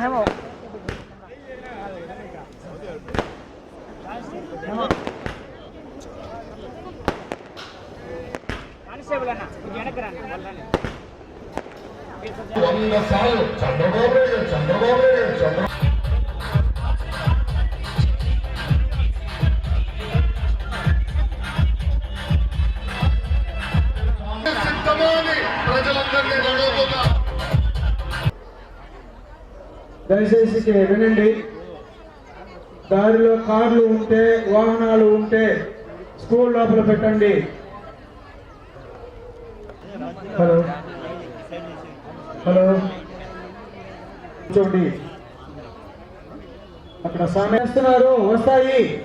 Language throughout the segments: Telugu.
హేమ హేమ హేమ కానిస్టేబుల్ అన్న కొంచెం వెనక్కి రండి వాళ్ళని వంద సార్లు చంద్రబాబు నాయుడు చంద్రబాబు దయచేసి వినండి. దారిలో కార్లు ఉంటే వాహనాలు ఉంటే స్కూల్ లోపల పెట్టండి. హలో. హలో. చూడండి అక్కడ సమేస్తున్నారు వస్తాయి.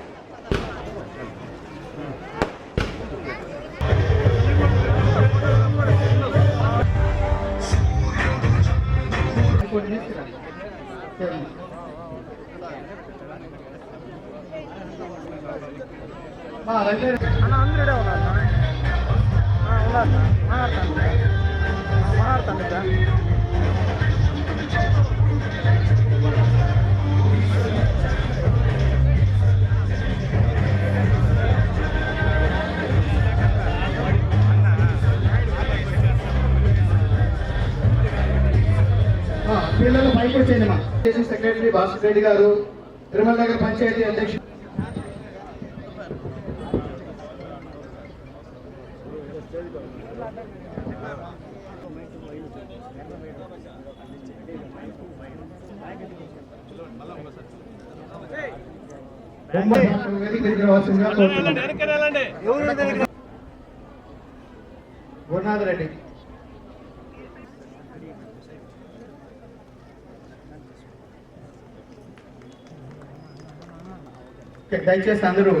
అన్న అందరూ ఉన్నారు ఉన్నారు మాట్లాడతాను భాస్కర్ రెడ్డి గారు తిరుమల నగర్ పంచాయతీ అధ్యక్షుడు. గురునాథ్ రెడ్డి దయచేసి అందరూ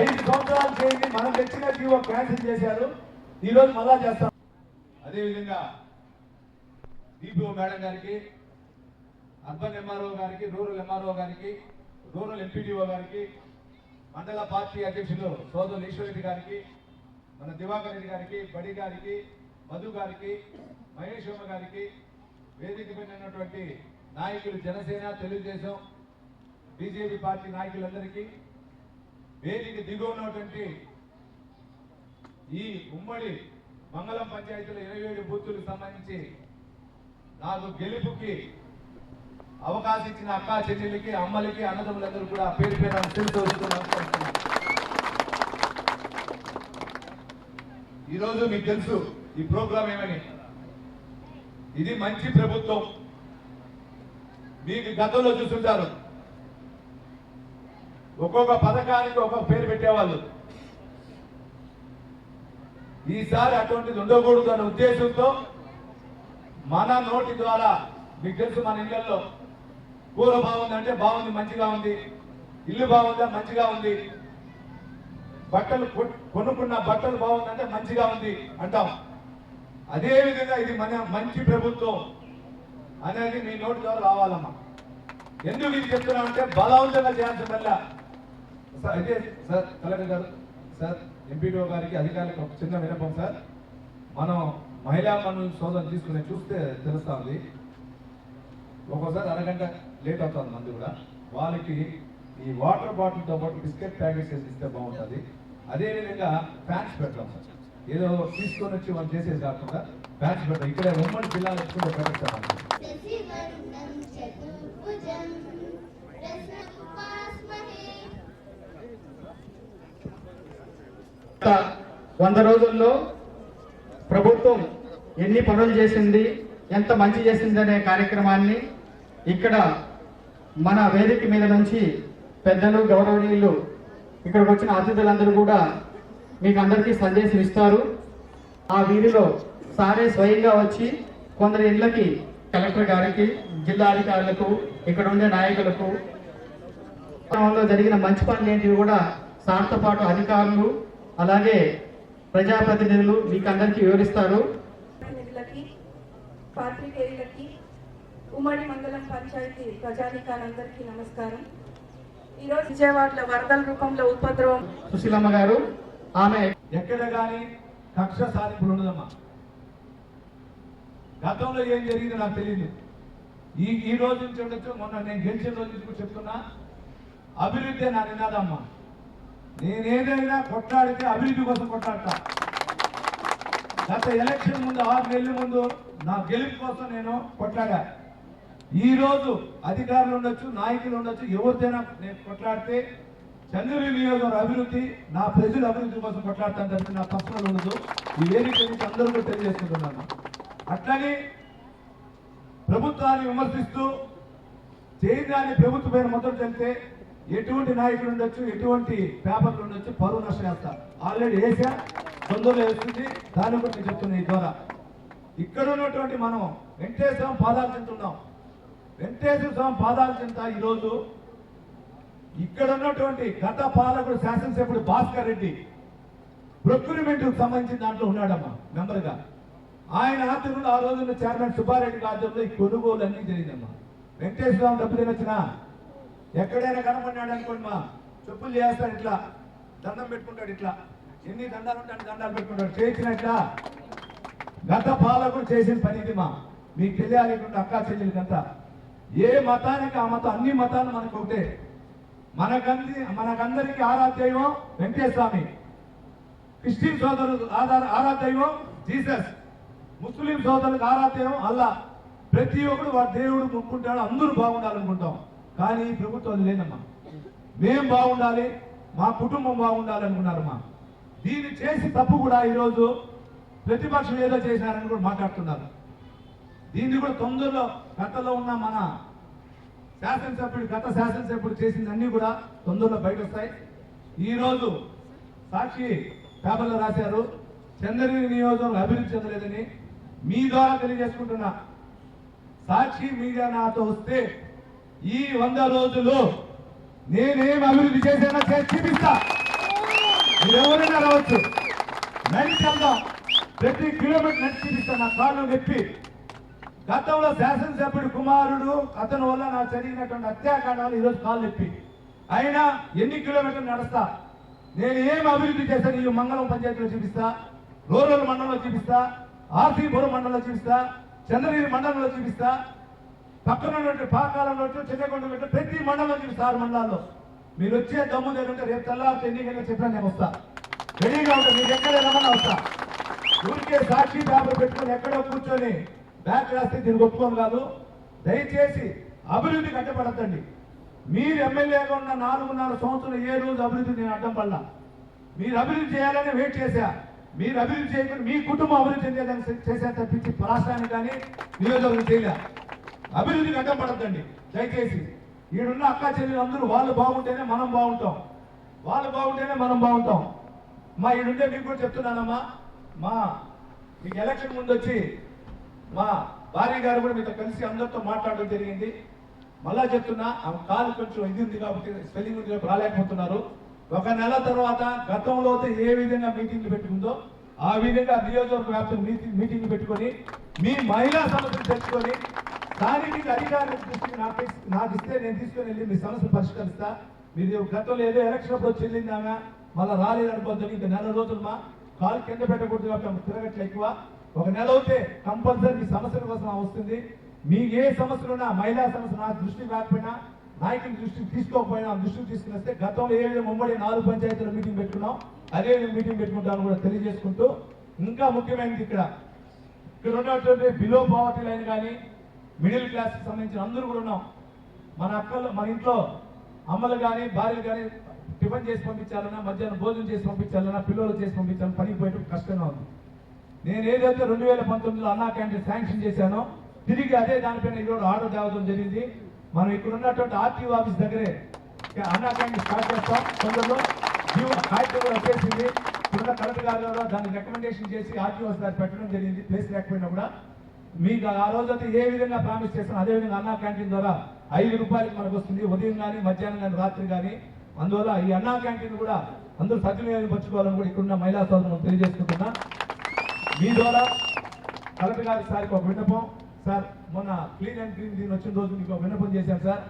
ఐదు సంవత్సరాలు చేయండి మనం తెచ్చిన జీవో క్యాన్సిల్ చేశారు. ఈ రోజు మళ్ళా చేస్తాం. అదేవిధంగా డిపిఓ మేడం గారికి అర్బన్ ఎంఆర్ఓ గారికి రూరల్ ఎంఆర్ఓ గారికి రూరల్ ఎంపీడీఓ గారికి మండల పార్టీ అధ్యక్షులు సోదరులు ఈశ్వరెడ్డి గారికి మన దివాకర్ రెడ్డి గారికి బడి గారికి మధు గారికి మహేష్ వర్మ గారికి వేదిక పైన నాయకులు జనసేన తెలుగుదేశం బీజేపీ పార్టీ నాయకులందరికీ వేదిక దిగువ ఉన్నటువంటి ఈ ఉమ్మడి మంగళం పంచాయతీలో ఇరవై ఏడు బూతులకు సంబంధించి నాకు గెలుపుకి అవకాశం ఇచ్చిన అక్క చెల్లెళ్ళకి అమ్మలకి అన్నదమ్ములందరూ కూడా పేరు పేరు తెలుసు ఈరోజు మీకు తెలుసు ఈ ప్రోగ్రాం ఏమని? ఇది మంచి ప్రభుత్వం. మీకు గతంలో చూస్తుంటారు ఒక్కొక్క పథకానికి ఒక్కొక్క పేరు పెట్టేవాళ్ళు. ఈసారి అటువంటిది ఉండకూడదు అనే ఉద్దేశంతో మన నోటి ద్వారా మీకు తెలుసు మన ఇళ్ళలో కూర బాగుంది అంటే బాగుంది మంచిగా ఉంది ఇల్లు బాగుందా మంచిగా ఉంది బట్టలు కొనుక్కున్న బట్టలు బాగుందంటే మంచిగా ఉంది అంటాం. అదే విధంగా ఇది మన మంచి ప్రభుత్వం అనేది మీ నోటి ద్వారా రావాలమ్మా. ఎందుకు ఇది చెప్తున్నామంటే బలవంతంగా చేయాల్సిందల్లా. సార్ అయితే సార్ కలెక్టర్ గారు సార్ ఎంపీడీఓ గారికి అధికారులకు ఒక చిన్న వినపం సార్. మనం మహిళా మనుల సోదరు తీసుకుని చూస్తే తెలుస్తా ఉంది ఒక్కోసారి అరగంట లేట్ అవుతుంది మంది కూడా. వాళ్ళకి ఈ వాటర్ బాటిల్తో పాటు బిస్కెట్ ప్యాకెట్స్ ఇస్తే బాగుంటుంది. అదేవిధంగా ఫ్యాన్స్ పెట్టాం సార్. ఏదో తీసుకొని వచ్చి వాళ్ళు చేసేది కాకుండా ఫ్యాన్స్ పెట్టాం ఇక్కడ ఉమ్మడి జిల్లాలో ఎక్కువ పెట్టాం వంద రోజుల్లో ప్రభుత్వం ఎన్ని పనులు చేసింది ఎంత మంచి చేసింది అనే కార్యక్రమాన్ని ఇక్కడ మన వేదిక మీద నుంచి పెద్దలు గౌరవనీయులు ఇక్కడికి వచ్చిన అతిథులందరూ కూడా మీకు అందరికీ సందేశం ఇస్తారు. ఆ వీధిలో సారే స్వయంగా వచ్చి కొందరి ఇళ్ళకి కలెక్టర్ గారికి జిల్లా అధికారులకు ఇక్కడ ఉండే నాయకులకు జరిగిన మంచి పనులు ఏంటివి కూడా సార్తో పాటు అధికారులు అలాగే ప్రజాప్రతినిధులు మీకు అందరికీ వివరిస్తారు పాత్రికేయులకి ఉమ్మడి మండలం పంచాయతీ ప్రజాధికారులందరికీ నమస్కారం. ఈరోజు విజయవాడలో వరదల రూపంలో ఉపద్రవం. సుశీలమ్మ గారు ఆమె ఎక్కడ కానీ కక్ష సాధింపులు ఉండదమ్మా. గతంలో ఏం జరిగిందో నాకు తెలియదు ఈ ఈ రోజు నుంచి ఉండొచ్చు మొన్న నేను గెలిచిన రోజు చెప్తున్నా. అభివృద్ధి నా నినాదమ్మా నేనేదైనా కొట్లాడితే అభివృద్ధి కోసం కొట్లాడతా. గత ఎలక్షన్ ముందు ఆరు నెలల ముందు నా గెలుపు కోసం నేను కొట్లాడా. ఈ రోజు అధికారులు ఉండొచ్చు నాయకులు ఉండొచ్చు ఎవరిదైనా నేను కొట్లాడితే చంద్రుడి నియోజకవర్గ అభివృద్ధి నా ప్రజల అభివృద్ధి కోసం కొట్లాడతాను తప్ప నా పర్సనల్ ఉండదు. ఈ వేదిక నుంచి అందరూ కూడా తెలియజేసుకుంటున్నాను. అట్లనే ప్రభుత్వాన్ని విమర్శిస్తూ చేయదాన్ని ప్రభుత్వం పైన మొదలు చెప్తే ఎటువంటి నాయకులు ఉండొచ్చు ఎటువంటి పేపర్లు ఉండొచ్చు పరువు నష్టం వేస్తారు. ఆల్రెడీ వేసా తొందరలో వేస్తుంది. దాని గురించి చెప్తున్నా ఈ ద్వారా. ఇక్కడ ఉన్నటువంటి మనం వెంకటేశ్వరం పాదాలు చెందుతున్నాం వెంకటేశ్వర స్వామి పాదాలు చెందుతా ఈరోజు ఇక్కడ ఉన్నటువంటి గత పాలకుడు శాసనసభ్యుడు భాస్కర్ రెడ్డి ప్రొక్యూర్మెంట్ సంబంధించిన దాంట్లో ఉన్నాడమ్మా మెంబర్గా ఆయన ఆధ్వర్యంలో ఆ రోజున చైర్మన్ సుబ్బారెడ్డి ఆధ్వర్యంలో ఈ కొనుగోలు అన్ని జరిగిందమ్మా. వెంకటేశ్వర స్వామి డబ్బులు తినొచ్చినా ఎక్కడైనా కనపడినాడు అనుకోండి మా. చెప్పులు చేస్తాడు ఇట్లా. దండం పెట్టుకుంటాడు ఇట్లా. ఎన్ని దండాలు ఉంటాడు దండాలు పెట్టుకుంటాడు. చేసినట్లా గత పాలకుడు చేసిన పని ఇది మా. మీకు తెలియాలి అక్కా చెల్లెలకంతా ఏ మతానికి ఆ మతం అన్ని మతాలు మనకు ఒకటే. మనకంది మనకందరికి ఆరాధ్యయం వెంకటేశ్వర క్రిస్టియన్ సోదరులకు ఆధార ఆరాధ్యయం జీసస్. ముస్లిం సోదరులకు ఆరాధ్యం అల్లా. ప్రతి ఒక్కడు వాడు దేవుడు ముక్కుంటాడు అందరూ బాగుండాలనుకుంటాం. కానీ ప్రభుత్వం అది లేదమ్మా. మేం బాగుండాలి మా కుటుంబం బాగుండాలి అనుకున్నారమ్మా. దీన్ని చేసి తప్పు కూడా ఈరోజు ప్రతిపక్షం ఏదో చేశారని కూడా మాట్లాడుతున్నారు. దీన్ని కూడా తొందరలో గతంలో ఉన్న మన శాసనసభ్యుడు గత శాసనసభ్యుడు చేసింది కూడా తొందరలో బయట వస్తాయి ఈ రోజు సాక్షి పేపర్లో రాశారు చంద్రగిరి నియోజకవర్గం అభివృద్ధి చెందలేదని మీ ద్వారా తెలియజేసుకుంటున్నా. సాక్షి మీడియా నాతో వస్తే ఈ వంద రోజులు నేనేం అభివృద్ధి చేశానో చూపిస్తా. ఎవరైనా రావచ్చు. నడిచి ప్రతి కిలోమీటర్ నడిచి చూపిస్తా నా కాళ్ళు నొప్పి గతంలో శాసనసభ్యుడు కుమారుడు అతని వల్ల నా జరిగినటువంటి హత్యాకాండాలు ఈరోజు కాలు నొప్పి అయినా ఎన్ని కిలోమీటర్లు నడుస్తా? నేను ఏం అభివృద్ధి చేశాను ఈ మంగళం పంచాయతీలో చూపిస్తా. రూరల్ మండలంలో చూపిస్తా. ఆర్సీపురం మండలంలో చూపిస్తా. చంద్రగిరి మండలంలో చూపిస్తా. పక్కన ఉన్నటువంటి పాకాలంలో చిన్నకొండ ప్రతి మండలం చూసి ఆరు మండలాల్లో. మీరు వచ్చే దమ్ము లేదంటే రేపు తెల్లారి ఎన్నికల్లో చెప్పినా నేను వస్తా. రెడీగా ఉంటా మీరు ఎక్కడ రమ్మన్నా వస్తా. ఊరికే సాక్షి పేపర్ పెట్టుకొని ఎక్కడో కూర్చొని బ్యాక్ రాస్తే దీనికి ఒప్పుకోను కాదు. దయచేసి అభివృద్ధి కట్టబడతండి మీరు ఎమ్మెల్యేగా ఉన్న నాలుగున్నర సంవత్సరం ఏ రోజు అభివృద్ధి నేను అడ్డం పడ్డా మీరు అభివృద్ధి చేయాలని వెయిట్ చేశా. మీరు అభివృద్ధి చేయకుండా మీ కుటుంబం అభివృద్ధి చెందేదని చేసే తప్పించి రాష్ట్రానికి కానీ నియోజకవర్గం చేయలే. అభివృద్ధికి అడ్డం పడద్దండి. దయచేసి ఈడున్న అక్క చెల్లెలు అందరూ వాళ్ళు బాగుంటేనే మనం బాగుంటాం. వాళ్ళు బాగుంటేనే మనం బాగుంటాం. మా ఈడుంటే మీకు కూడా చెప్తున్నానమ్మా. మా మీకు ఎలక్షన్ ముందు వచ్చి మా భార్య గారు కూడా మీతో కలిసి అందరితో మాట్లాడడం జరిగింది. మళ్ళా చెప్తున్నా ఆమె కాలు కొంచెం ఇది ఉంది కాబట్టి స్పెల్లింగ్ ఉంది రాలేకపోతున్నారు. ఒక నెల తర్వాత గతంలో అయితే ఏ విధంగా మీటింగ్లు పెట్టుకుందో ఆ విధంగా నియోజకవర్గ వ్యాప్తంగా మీటింగ్ పెట్టుకొని మీ మహిళా సమస్యలు కానీ మీకు అధికారుల దృష్టికి నాకు నాకు ఇస్తే నేను తీసుకొని వెళ్ళి మీ సమస్యలు పరిష్కరిస్తా. మీరు గతంలో ఏదో ఎలక్షన్ అప్పుడు చెల్లిందామా మళ్ళీ రాలేదనుకోవద్దని ఇంకా నెల రోజులు మా. కాలు కింద పెట్టకూడదు కాబట్టి ఆమె తిరగట్లు ఎక్కువ. ఒక నెల అవుతే కంపల్సరీ మీ సమస్యల కోసం వస్తుంది. మీకు ఏ సమస్యలు ఉన్నా మహిళా సమస్య నా దృష్టికి రాకపోయినా నాయకుని దృష్టికి తీసుకోకపోయినా దృష్టికి తీసుకుని వస్తే గతంలో ఏ విధంగా ఉమ్మడి నాలుగు పంచాయతీల మీటింగ్ పెట్టుకున్నాం అదే విధంగా మీటింగ్ పెట్టుకుంటామని కూడా తెలియజేసుకుంటూ ఇంకా ముఖ్యమైనది ఇక్కడ. ఇక్కడ ఉన్నటువంటి బిలో పావర్టీ లైన్ కానీ మిడిల్ క్లాస్కి సంబంధించిన అందరూ కూడా ఉన్నాం. మన అక్కలు మన ఇంట్లో అమ్మలు కానీ భార్యలు కానీ టిఫిన్ చేసి పంపించాలన్నా మధ్యాహ్నం భోజనం చేసి పంపించాలన్నా పిల్లలు చేసి పంపించాలన్నా పనికి పోయడం కష్టంగా ఉంది. నేను ఏదైతే రెండు వేల పంతొమ్మిదిలో అన్నా క్యాంటీన్ శాంక్షన్ చేశానో తిరిగి అదే దానిపైన ఈరోజు ఆర్డర్ తేవడం జరిగింది. మనం ఇక్కడ ఉన్నటువంటి ఆర్టీఓ ఆఫీస్ దగ్గరే అన్నా క్యాంటీన్ స్టార్ట్ చేస్తాం. తొందరలో కార్యక్రమం కూడా వచ్చేసింది. ఇప్పుడున్న కలెక్టర్ గారు దాన్ని రికమెండేషన్ చేసి ఆర్టీఓ గారు పెట్టడం జరిగింది. ప్లేస్ లేకపోయినా కూడా మీకు ఆ రోజు ఏ విధంగా ప్రామిస్ చేస్తాను అదే విధంగా అన్నా క్యాంటీన్ ద్వారా ఐదు రూపాయలకి మనకు వస్తుంది. ఉదయం కానీ మధ్యాహ్నం కానీ రాత్రి కానీ అందువల్ల ఈ అన్నా క్యాంటీన్ కూడా అందరూ సద్వినియోగం పంచుకోవాలని కూడా ఇక్కడున్న మహిళా సోదరులను తెలియజేసుకుంటున్నా. మీ ద్వారా కలెక్టర్ గారి సార్కి ఒక విన్నపం. సార్ మొన్న క్లీన్ అండ్ క్లీన్ దీని వచ్చిన రోజు మీకు విన్నపం చేశాను సార్.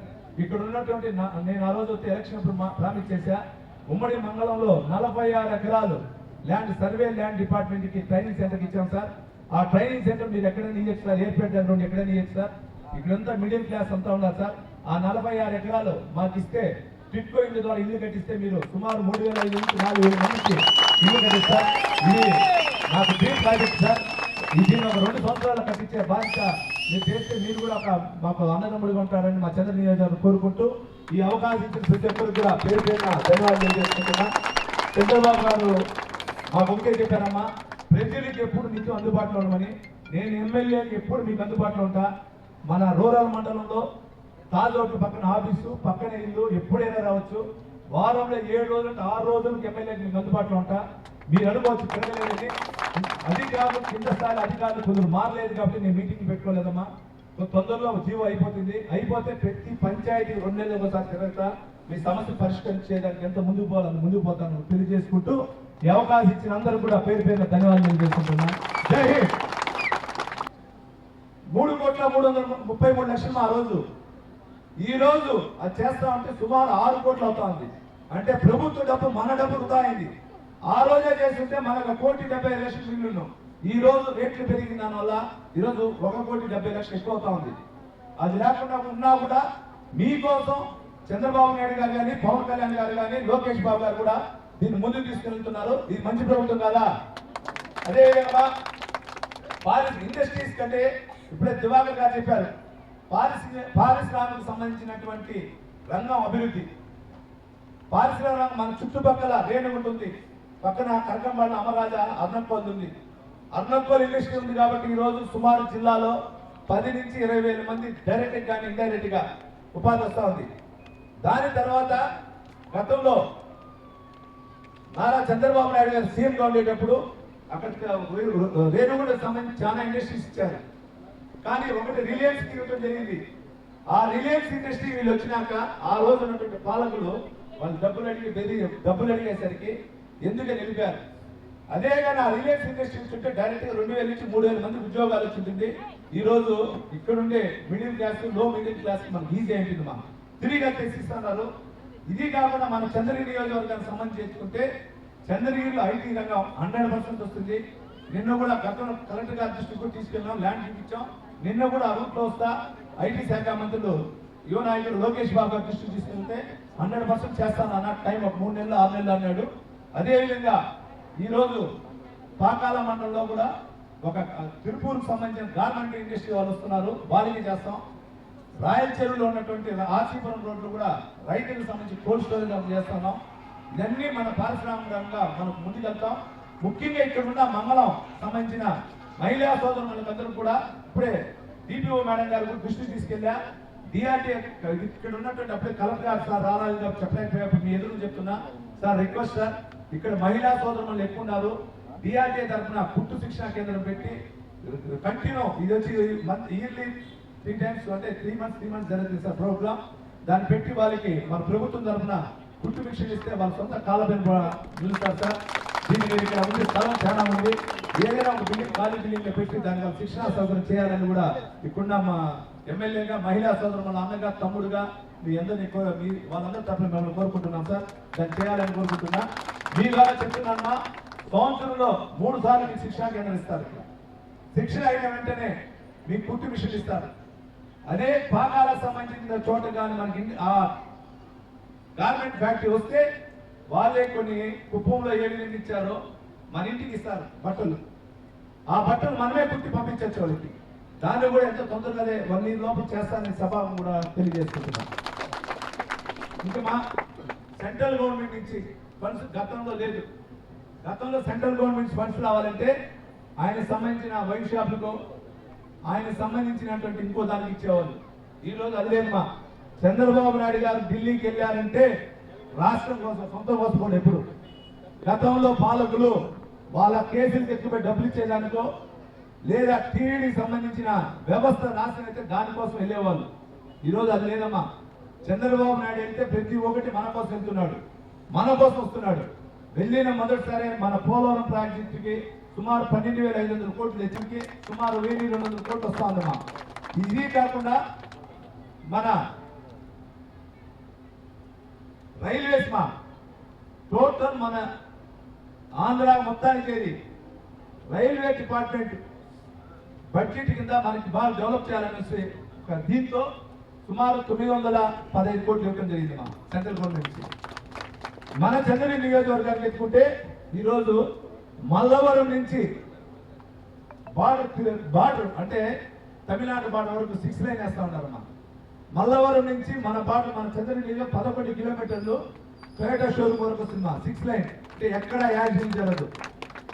ఇక్కడ ఉన్నటువంటి నేను ఆ రోజు వచ్చి ఎలక్షన్ అప్పుడు ప్రామిస్ చేశా. ఉమ్మడి మంగళంలో నలభై ఆరు ఎకరాలు ల్యాండ్ సర్వే ల్యాండ్ డిపార్ట్మెంట్కి ట్రైనింగ్ సెంటర్కి ఇచ్చాం సార్. ఆ ట్రైనింగ్ సెంటర్ మీరు ఎక్కడైనా ఇవ్వచ్చు సార్? ఏర్పేట దగ్గర ఎక్కడైనా ఇవ్వచ్చు సార్? ఇక్కడంతా మిడిల్ క్లాస్ అంతా ఉన్నారు సార్. ఆ నలభై ఆరు ఎకరాలు మాకు ఇస్తే టిట్కో ఇల్లు ద్వారా ఇల్లు కట్టిస్తే మీరు సుమారు మూడు వేల ఐదు నుంచి నాలుగు వేల మందికి ఇల్లు కట్టిస్తారు ఇది నాకు డ్రీమ్ ప్రాజెక్ట్ సార్. ఇది ఒక రెండు సంవత్సరాలు కట్టించే బాధ్యత. మీరు చేస్తే మీరు కూడా ఒక మాకు అన్నదమ్ముడిగా ఉంటారని మా చంద్ర నియోజకవర్గం కోరుకుంటూ ఈ అవకాశం ఇచ్చిన ప్రతి ఒక్కరికి కూడా పేరు పేరున ధన్యవాదాలు తెలియజేసుకుంటున్నా. చంద్రబాబు గారు మాకు ఒకటే చెప్పారమ్మా. ప్రజలకు ఎప్పుడు నిత్యం అందుబాటులో ఉండమని నేను ఎమ్మెల్యేకి ఎప్పుడు మీకు అందుబాటులో ఉంటా. మన రూరల్ మండలంలో తాజోట్లు పక్కన ఆఫీసు పక్కన ఇల్లు ఎప్పుడైనా రావచ్చు. వారంలో ఏడు రోజులు అంటే ఆరు రోజులకు ఎమ్మెల్యేకి మీకు అందుబాటులో ఉంటా. మీరు అనుకోవచ్చు తిరగలేదని. అధికారులు కింద స్థాయి అధికారులు కొందరు మారలేదు కాబట్టి నేను మీటింగ్ పెట్టుకోలేదమ్మా. తొందరలో జీవో అయిపోతుంది. అయిపోతే ప్రతి పంచాయతీ రెండు నెలలు ఒకసారి తిరగతా. మీ సమస్య పరిష్కరించేదానికి ఎంత ముందుకు పోవాలని ముందుకు పోతాను తెలియజేసుకుంటూ ఈ అవకాశం ఇచ్చిన అందరూ కూడా పేరు పేరున ధన్యవాదాలు చేసుకుంటున్నా జై హింద్! మూడు కోట్ల మూడు వందల ముప్పై మూడు లక్షలు ఆ రోజు. ఈ రోజు అది చేస్తామంటే సుమారు ఆరు కోట్లు అవుతా ఉంది అంటే ప్రభుత్వ డబ్బు మన డబ్బు వృధా అయింది ఆ రోజే చేస్తుంటే మనకు కోటి డెబ్బై లక్షలు మిగిలిన్నాం ఈ రోజు రేట్లు పెరిగిన దానివల్ల ఈ రోజు ఒక కోటి డెబ్బై లక్షలు ఎక్కువ అవుతా ఉంది అది లేకుండా ఉన్నా కూడా మీకోసం చంద్రబాబు నాయుడు గారు కానీ పవన్ కళ్యాణ్ గారు కానీ లోకేష్ బాబు గారు కూడా దీన్ని ముందుకు తీసుకెళ్తున్నారు. ఇది మంచి ప్రభుత్వం కదా? అదేవిధంగా పారిస్ ఇండస్ట్రీస్ కంటే ఇప్పుడే దివాకర్ గారు చెప్పారు పారిశ్ర పారిశ్రామిక సంబంధించినటువంటి రంగం అభివృద్ధి. పారిశ్రామిక మన చుట్టుపక్కల రేణుగుంట ఉంది పక్కన కరకంబాడ అమరాజ అర్నక్కోల్ ఉంది. అర్నక్కోల్ ఇండస్ట్రీ ఉంది కాబట్టి ఈ రోజు సుమారు జిల్లాలో పది నుంచి ఇరవై వేల మంది డైరెక్ట్ కానీ ఇండైరెక్ట్గా ఉపాధి వస్తూ ఉంది. దాని తర్వాత గతంలో నారా చంద్రబాబు నాయుడు గారు సీఎంగా ఉండేటప్పుడు అక్కడికి రేణుగుండకు సంబంధించి చాలా ఇండస్ట్రీస్ ఇచ్చారు. కానీ ఒకటి రిలయన్స్ ఇవ్వడం జరిగింది. ఆ రిలయన్స్ ఇండస్ట్రీ వీళ్ళు వచ్చినాక ఆ రోజు ఉన్నటువంటి పాలకులు వాళ్ళు డబ్బులు అడిగి బెదిరి డబ్బులు అడిగేసరికి ఎందుకు నిలిపారు? అదే కానీ ఆ రిలయన్స్ ఇండస్ట్రీ చూస్తుంటే డైరెక్ట్గా రెండు వేల నుంచి మూడు వేల మంది ఉద్యోగాలు వచ్చింటుంది. ఈ రోజు మిడిల్ క్లాస్లో మిడిల్ క్లాస్ మనకి ఈజీ అయింది మా తిరిగి తెచ్చిస్తున్నారు ఇది కాకుండా మన చంద్రగిరి నియోజకవర్గానికి సంబంధించి చేసుకుంటే చంద్రగిరిలో ఐటీ రంగం హండ్రెడ్ పర్సెంట్ వస్తుంది. నిన్న కూడా గతంలో కలెక్టర్ గారి దృష్టికి కూడా తీసుకెళ్ళాం ల్యాండ్ చూపించాం. నిన్న కూడా ఆ వస్తా ఐటీ శాఖ మంత్రులు యువ నాయకుడు లోకేష్ బాబు గారి దృష్టికి తీసుకెళ్తే హండ్రెడ్ పర్సెంట్ చేస్తాను అన్న టైం ఒక మూడు నెలలు ఆరు నెలలు అన్నాడు. అదేవిధంగా ఈ రోజు పాకాల మండలంలో కూడా ఒక తిరుపూర్కి సంబంధించిన గార్మెంట్ ఇండస్ట్రీ వాళ్ళు వస్తున్నారు. వారికి చేస్తాం. రాయల్ చెరువులో ఉన్నటువంటి ఆర్సీపురం రోడ్లు కూడా రైతులకు సంబంధించి కోల్డ్ స్టోరేజ్ చేస్తున్నాం. ఇవన్నీ మన పారిశ్రామికంగా మనకు ముందుకెళ్తాం. ముఖ్యంగా ఇక్కడ ఉన్న మంగళం సంబంధించిన మహిళా సోదరులందరూ కూడా ఇప్పుడే డిపిఓ మేడం గారు దృష్టికి తీసుకెళ్ళా. డిఆర్టీ ఇక్కడ ఉన్నటువంటి అప్పుడే కలెక్టర్ గారు సార్ రావాలి కాబట్టి చెప్పలేకపోయారు మీ ఎదురు చెప్తున్నా. సార్ రిక్వెస్ట్ సార్ ఇక్కడ మహిళా సోదరులు ఎక్కువ ఉన్నారు. డిఆర్టీ తరఫున పుట్టు శిక్షణ కేంద్రం పెట్టి కంటిన్యూ ఇది వచ్చి ఇయర్లీ త్రీ టైమ్స్ అంటే త్రీ మంత్స్ త్రీ మంత్స్ జరుగుతుంది సార్ ప్రోగ్రామ్ దాన్ని పెట్టి వాళ్ళకి మన ప్రభుత్వం తరఫున కుట్టు మిషన్ ఇస్తే వాళ్ళ సొంత కాలపైన నిలుస్తారు సార్. దీనికి ఇక్కడ ఉంది స్థలం చాలా ఉంది. ఏదైనా ఒక బిల్డింగ్ ఖాళీ బిల్డింగ్ పెట్టి దానికి శిక్షణ సౌకర్యం చేయాలని కూడా ఇప్పుడున్న మా ఎమ్మెల్యేగా మహిళా సోదరు మన అన్నగా తమ్ముడుగా మీ అందరినీ కో- మీ వాళ్ళందరి తరఫున మిమ్మల్ని కోరుకుంటున్నాం సార్. దాన్ని చేయాలని కోరుకుంటున్నా. మీ ద్వారా చెప్తున్నా సంవత్సరంలో మూడు సార్లు మీకు శిక్షణ కేంద్రం ఇస్తారు శిక్షణ అయిన వెంటనే మీకు కుట్టు మిషన్ ఇస్తారు. అదే భాగాలకు సంబంధించిన చోట కానీ మనకి ఆ గార్మెంట్ ఫ్యాక్టరీ వస్తే వాళ్ళే కొన్ని కుప్పంలో ఏ విధంగా ఇచ్చారో మన ఇంటికి ఇస్తారు బట్టలు. ఆ బట్టలు మనమే కుట్టి పంపించవచ్చు వాళ్ళకి. దాన్ని కూడా ఎంతో తొందరగానే వన్ ఇయర్ లోపల చేస్తానని సభ కూడా తెలియజేసుకుంటున్నాం. ఇంకా మా సెంట్రల్ గవర్నమెంట్ నుంచి ఫండ్స్ గతంలో లేదు. గతంలో సెంట్రల్ గవర్నమెంట్ ఫండ్స్ రావాలంటే ఆయనకు సంబంధించిన వైన్ షాపులకు ఆయన సంబంధించినటువంటి ఇంకో దానికి ఇచ్చేవాళ్ళు. ఈరోజు రోజు అది చంద్రబాబు నాయుడు గారు ఢిల్లీకి వెళ్ళారంటే రాష్ట్రం కోసం సొంత కోసం కూడా ఎప్పుడు. గతంలో పాలకులు వాళ్ళ కేసులు ఎత్తుకుపోయి డబ్బులు ఇచ్చేదానికో లేదా టీడీ సంబంధించిన వ్యవస్థ నాశనం అయితే దానికోసం వెళ్ళేవాళ్ళు. ఈరోజు అది లేదమ్మా. చంద్రబాబు నాయుడు వెళ్తే ప్రతి ఒక్కటి మన కోసం వెళ్తున్నాడు. మన కోసం వస్తున్నాడు. వెళ్ళిన మొదటిసారి మన పోలవరం ప్రాజెక్టుకి సుమారు పన్నెండు వేల ఐదు వందల కోట్లు హెచ్చుకి సుమారు వెయ్యి రెండు వందల కోట్లు వస్తా ఉందమ్మా ఇది కాకుండా మన రైల్వేస్ మా టోటల్ మన ఆంధ్ర మొత్తానికి ఏది? రైల్వే డిపార్ట్మెంట్ బడ్జెట్ కింద మనకి బాగా డెవలప్ చేయాలనేసి ఒక దీంతో సుమారు తొమ్మిది వందల పదహైదు కోట్లు ఇవ్వడం జరిగింది మా సెంట్రల్ గవర్నమెంట్ మన చంద్రగిరి నియోజకవర్గానికి ఎత్తుకుంటే ఈరోజు మల్లవరం నుంచి బార్డర్ బార్డర్ అంటే తమిళనాడు బార్డర్ వరకు సిక్స్ లైన్ వేస్తూ ఉన్నారు మల్లవరం నుంచి మన బార్డర్ మన చంద్రగిరి పదకొండు కిలోమీటర్లు టొయోటా షోరూమ్ వరకు వస్తుంది మా సిక్స్ లైన్. అంటే ఎక్కడ యాక్సిడెంట్ జరగదు.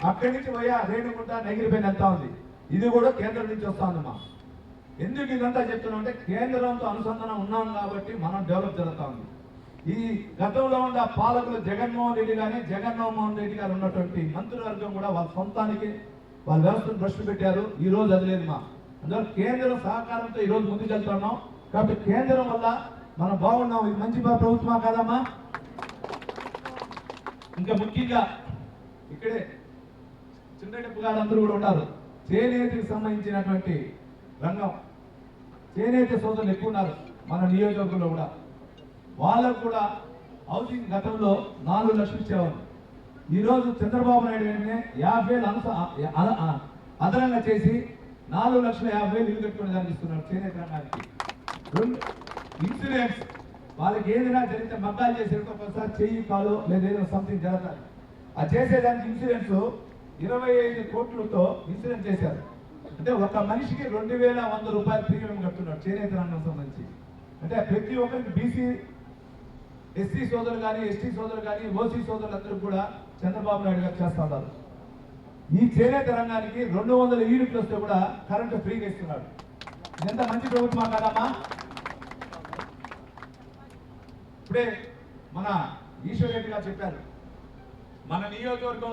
అక్కడి నుంచి పోయా రేణుకుంట నగిరిపోయిన వెళ్తా ఉంది. ఇది కూడా కేంద్రం నుంచి వస్తా ఉందమ్మా. ఎందుకు ఇదంతా చెప్తున్నాం అంటే కేంద్రంతో అనుసంధానం ఉన్నాం కాబట్టి మనం డెవలప్ జరుగుతూ ఉంది. ఈ గతంలో ఉన్న పాలకులు జగన్మోహన్ రెడ్డి కానీ జగన్మోహన్ రెడ్డి గారు ఉన్నటువంటి మంత్రివర్గం కూడా వాళ్ళ సొంతానికి వాళ్ళ వ్యవస్థను దృష్టి పెట్టారు. ఈ రోజు అది లేదు మా. అందువల్ల కేంద్రం సహకారంతో ఈ రోజు ముందుకు కాబట్టి కేంద్రం వల్ల మనం బాగున్నాం. ఇది మంచి ప్రభుత్వమా కాదమ్మా? ఇంకా ముఖ్యంగా ఇక్కడే చిన్నడప్పు గారు అందరూ కూడా ఉన్నారు. చేనేతకి సంబంధించినటువంటి రంగం. చేనేత సోదరులు ఎక్కువ ఉన్నారు మన నియోజకవర్గంలో కూడా. వాళ్ళకు కూడా హౌసింగ్ గతంలో నాలుగు లక్షలు ఇచ్చేవారు. ఈరోజు చంద్రబాబు నాయుడు వెంటనే యాభై వేలు అనుస అద- అదనంగా చేసి నాలుగు లక్షల యాభై వేలు ఇల్లు కట్టుకునే దానికి ఇస్తున్నారు చేనేత రంగానికి. రెండు ఇన్సూరెన్స్ వాళ్ళకి ఏదైనా జరిగితే మగ్గాలు చేసే ఒకసారి చెయ్యి కాలు లేదా ఏదైనా సంథింగ్ జరగాలి ఆ చేసేదానికి ఇన్సూరెన్స్ ఇరవై ఐదు కోట్లతో ఇన్సూరెన్స్ చేశారు. అంటే ఒక మనిషికి రెండు వేల వంద రూపాయలు ప్రీమియం కడుతున్నారు చేనేత రంగం సంబంధించి. అంటే ప్రతి ఒక్కరికి బీసీ ఎస్సీ సోదరులు కానీ ఎస్టీ సోదరులు కానీ ఓసీ సోదరులందరూ కూడా చంద్రబాబు నాయుడు గారు చేస్తా ఉన్నారు. ఈ చేనేత రంగానికి రెండు వందల యూనిట్లు వస్తే కూడా కరెంటు ఫ్రీగా ఇస్తున్నాడు ఎంత మంచి ప్రభుత్వం కాదమ్మా. ఇప్పుడే మన ఈశ్వర్ రెడ్డి గారు చెప్పారు. మన నియోజకవర్గం